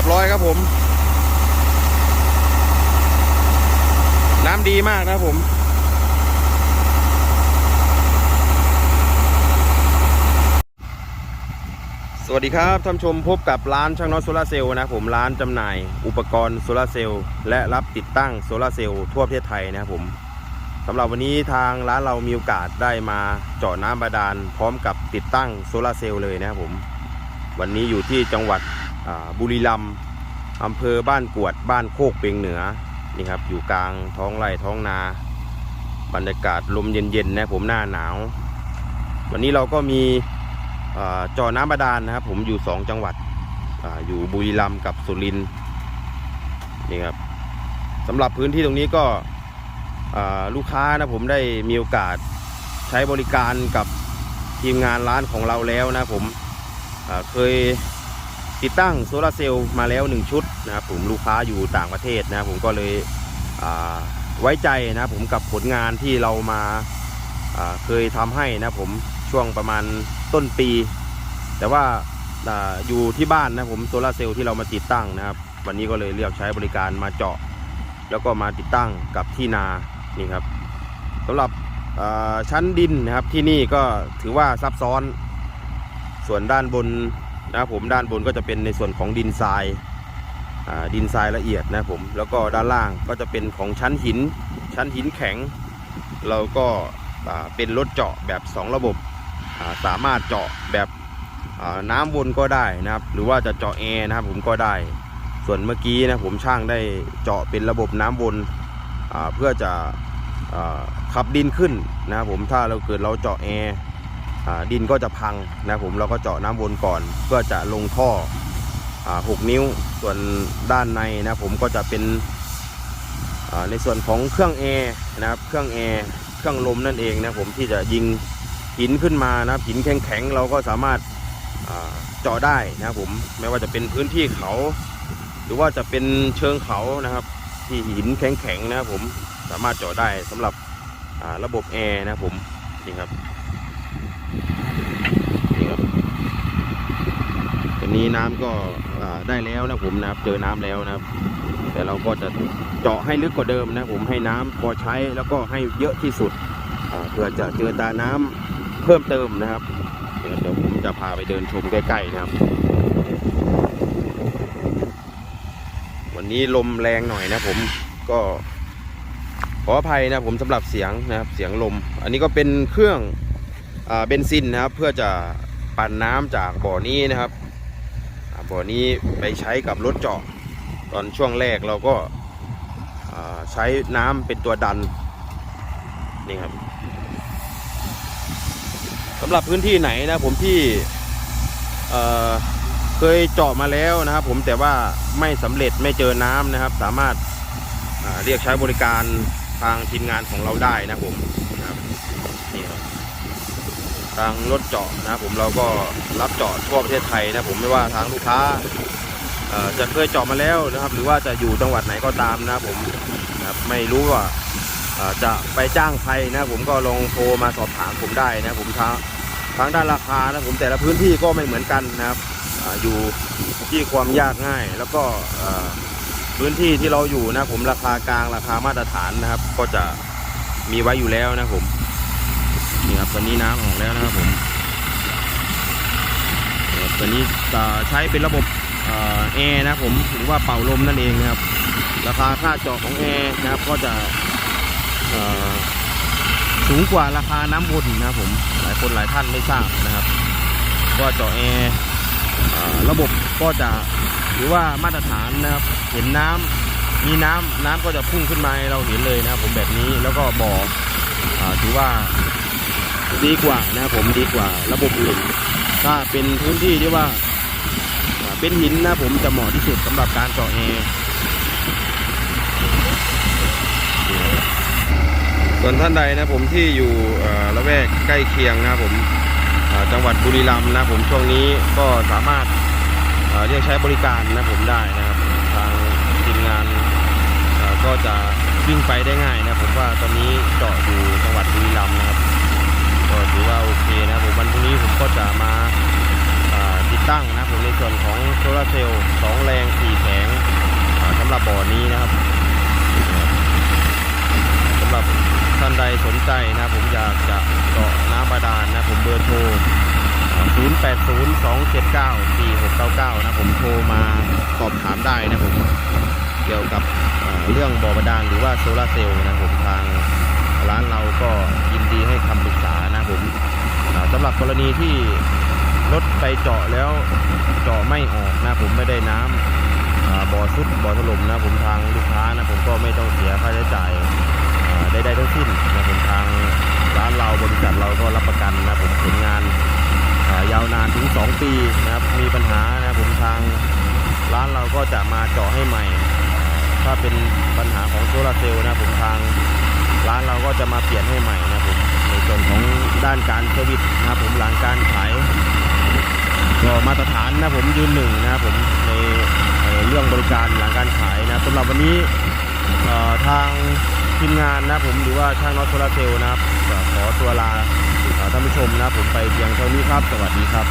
ียบร้อยครับผม น้ำดีมากนะผมสวัสดีครับท่านชมพบกับร้านช่างน็อตโซลาร์เซลล์นะผมร้านจำหน่ายอุปกรณ์โซลาร์เซลล์และรับติดตั้งโซลาร์เซลล์ทั่วประเทศไทยนะผมสำหรับวันนี้ทางร้านเรามีโอกาสได้มาเจาะน้ำบาดาลพร้อมกับติดตั้งโซลาร์เซลล์เลยนะครับผม วันนี้อยู่ที่จังหวัด บุรีรัมย์อำเภอบ้านกวดบ้านโคกเปียงเหนือนี่ครับอยู่กลางท้องไร่ท้องนา บรรยากาศลมเย็นๆนะผมหน้าหนาว วันนี้เราก็มีอจาะน้ำบาดาลนะครับ ผมอยู่ 2 จังหวัดออยู่บุรีรัมย์กับสุรินทร์นี่ครับสำหรับพื้นที่ตรงนี้ก็ลูกค้านะผมได้มีโอกาสใช้บริการกับทีมงานร้านของเราแล้วนะผมเคย ติดตั้งโซลาร์เซลล์มาแล้วหนึ่งชุดนะครับผมลูกค้าอยู่ต่างประเทศนะผมก็เลยไว้ใจนะผมกับผลงานที่เรามาาเคยทำให้นะผมช่วงประมาณต้นปี แต่ว่าอาอยู่ที่บ้านนะผมโซลาร์เซลล์ที่เรามาติดตั้งนะครับ วันนี้ก็เลยเลือกใช้บริการมาเจาะ แล้วก็มาติดตั้งกับที่นานี่ครับสำหรับชั้นดินนะครับที่นี่ก็ถือว่าซับซ้อนส่วนด้านบน นะครับผมด้านบนก็จะเป็นในส่วนของดินทรายดินทรายละเอียดนะครับผมแล้วก็ด้านล่างก็จะเป็นของชั้นหิน ชั้นหินแข็ง เราก็เป็นรถเจาะแบบ 2 ระบบสามารถเจาะแบบน้ำวนก็ได้นะครับ หรือว่าจะเจาะแอร์นะครับผมก็ได้ ส่วนเมื่อกี้นะผมช่างได้เจาะเป็นระบบน้ำวนเพื่อจะอขับดินขึ้นนะครับผมถ้าเราเกิดเราเจาะแอร์ ดินก็จะพังนะผมเราก็เจาะน้ำวนก่อน เพื่อจะลงท่อ6นิ้วส่วนด้านในนะผมก็จะเป็นในส่วนของเครื่องแอร์นะครับเครื่องแอร์เครื่องลมนั่นเองนะผมที่จะยิงหินขึ้นมานะหินแข็งๆเราก็สามารถเจาะได้นะผมไม่ว่าจะเป็นพื้นที่เขา หรือว่าจะเป็นเชิงเขานะครับ ที่หินแข็งๆนะผมสามารถเจาะได้สำหรับระบบแอร์นะผมนี่ครับ นี่ครับตอ นี้น้ำก็ได้แล้วนะผมนะครับ เจอน้ำแล้วนะครับ แต่เราก็จะเจาะให้ลึกกว่าเดิมนะผมให้น้ำพอใช้แล้วก็ให้เยอะที่สุดเพื่อจะเจอตาน้ำเพิ่มเติมนะครับเดี๋ยวผมจะพาไปเดินชมใกล้ๆนะครับ วันนี้ลมแรงหน่อยนะผมก็ขออภัยนะผมสำหรับเสียงนะครับเสียงลม อันนี้ก็เป็นเครื่องอเบนซินนะครับ เพื่อจะปั่นน้ำจากบ่อนี้นะครับ บ่อนี้ไปใช้กับรถเจาะ ตอนช่วงแรกเราก็าใช้น้ำเป็นตัวดันนี่ครับสำหรับพื้นที่ไหนนะผมที่เเคยเจาะมาแล้วนะครับ ผมแต่ว่าไม่สำเร็จไม่เจอน้ำนะครับ สามารถาเรียกใช้บริการทางทีมงานของเราได้นะผมนะครับ ทางรถเจาะนะผมเราก็รับเจาะทั่วประเทศไทยนะผมไม่ว่าทางลูกค้าจะเคยเจาะมาแล้วนะครับ หรือว่าจะอยู่จังหวัดไหนก็ตามนะผมนะไม่รู้ว่าจะไปจ้างใครนะผมก็ลองโทรมาสอบถามผมได้นะผมทางทางด้านราคานะผมแต่ละพื้นที่ก็ไม่เหมือนกันนะครับออยู่ที่ความยากง่าย แล้วก็พื้นที่ที่เราอยู่นะผมราคากลางราคามาตรฐานนะครับ ก็จะมีไว้อยู่แล้วนะผม นี่ครับตอนนี้น้ำออกแล้วนะครับผมตอนนี้ใช้เป็นระบบแอร์นะผมหรือว่าเป่าลมนั่นเองนะครับ ราคาค่าเจาะของแอร์นะครับก็จะสูงกว่าราคาน้ำวนนะครับผมหลายคนหลายท่านไม่ทราบนะครับว่าเจาะแอร์ระบบก็จะถือว่ามาตรฐานนะครับ เห็นน้ำมีน้ำน้ำก็จะพุ่งขึ้นมาเราเห็นเลยนะครับผมแบบนี้แล้วก็บ่ออ่าถือว่า ดีกว่านะครับผมดีกว่าระบบอื่นถ้าเป็นพื้นที่ที่ว่า เป็นหินนะผมจะเหมาะที่สุดสำหรับการเจาะแอร์ส่วนท่านใดนะผมที่อยู่ละแวกใกล้เคียงนะผมจังหวัดบุรีรัมย์นะผมช่วงนี้ก็สามารถเรียกใช้บริการนะผมได้นะครับทางทีมงานก็จะวิ่งไปได้ง่ายนะผมว่าตอนนี้เจาะอยู่จังหวัดบุรีรัมย์นะครับ ก็ถือว่าโอเคนะผมวันพรุ่งนี้ผมก็จะมาติดตั้งนะผมในส่วนของโซลาร์เซลล์สองแรงสี่แผงสำหรับบ่อนี้นะครับสำหรับท่านใดสนใจนะผมอยากจะเจาะน้ำบาดาลนะผมเบอร์โทร 0802794699 นะผมโทรมาสอบถามได้นะผมเกี่ยวกับเรื่องบ่อบาดาลหรือว่าโซลาร์เซลล์นะผมทางร้านเราก็ยินดีให้คำปรึกษา ผมอ่าสำหรับกรณีที่รถไปเจาะแล้วเจาะไม่ออกนะผมไม่ได้น้ำอ่าบ่อซุดบ่อถล่มนะผมทางลูกค้านะผมก็ไม่ต้องเสียค่าใช้จ่ายอ่าใดๆทั้งสิ้นนะผมทางร้านเราบริษัทเราก็รับประกันนะผมผลงานยาวนานถึง 2 ปีนะครับมีปัญหานะผมทางร้านเราก็จะมาเจาะให้ใหม่ ถ้าเป็นปัญหาของโซลาร์เซลล์นะผมทางร้านเราก็จะมาเปลี่ยนให้ใหม่นะผม ในส่วนของด้านการเซอร์วิสนะครับผมหลังการขายก็มาตรฐานนะผมยืนหนึ่งนะครับผมในเอ่อเรื่องบริการหลังการขายนะสำหรับวันนี้ทางทีมงานนะผมหรือว่าช่างน็อตโซลาเซลล์นะครับขอตัวลาท่านผู้ชมนะผมไปเพียงเท่านี้ครับ สวัสดีครับ